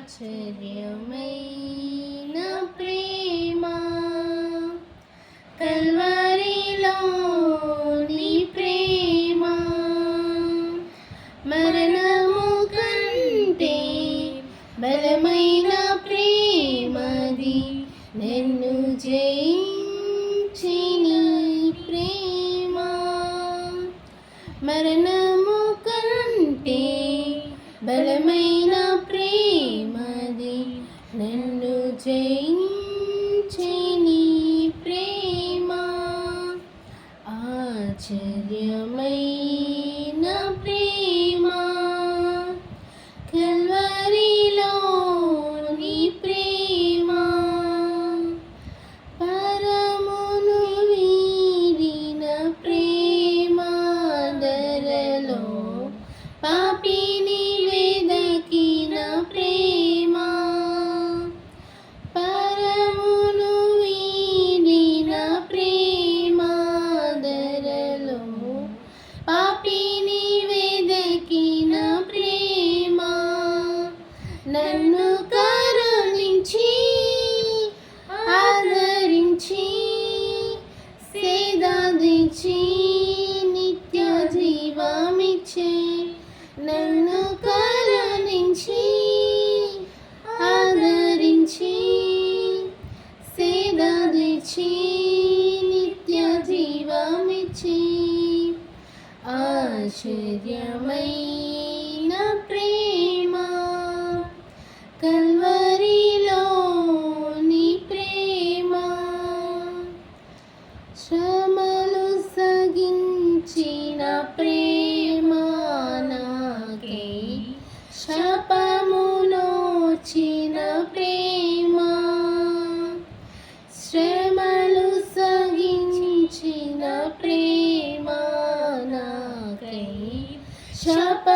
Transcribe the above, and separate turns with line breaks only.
ఆశ్చర్యమైన ప్రేమ. కల్వరిలో నీ ప్రేమ. మరణము కంటే బలమైన ప్రేమది నన్ను జయించి నీ ప్రేమ. మరణము కంటే బలమైన జయించిని ప్రేమ ఆశ్చర్యమైన ప్రేమ. ప్రేమించి ఆదరించి సేదాదించి నిత్య జీవమిచ్చే నన్ను కరుణించి ఆదరించి సేదాదించి నిత్య జీవమిచ్చి ఆశ్చర్యమై శాపమునోచిన ప్రేమ శ్రమలు సహించిన ప్రేమ నాకై శాప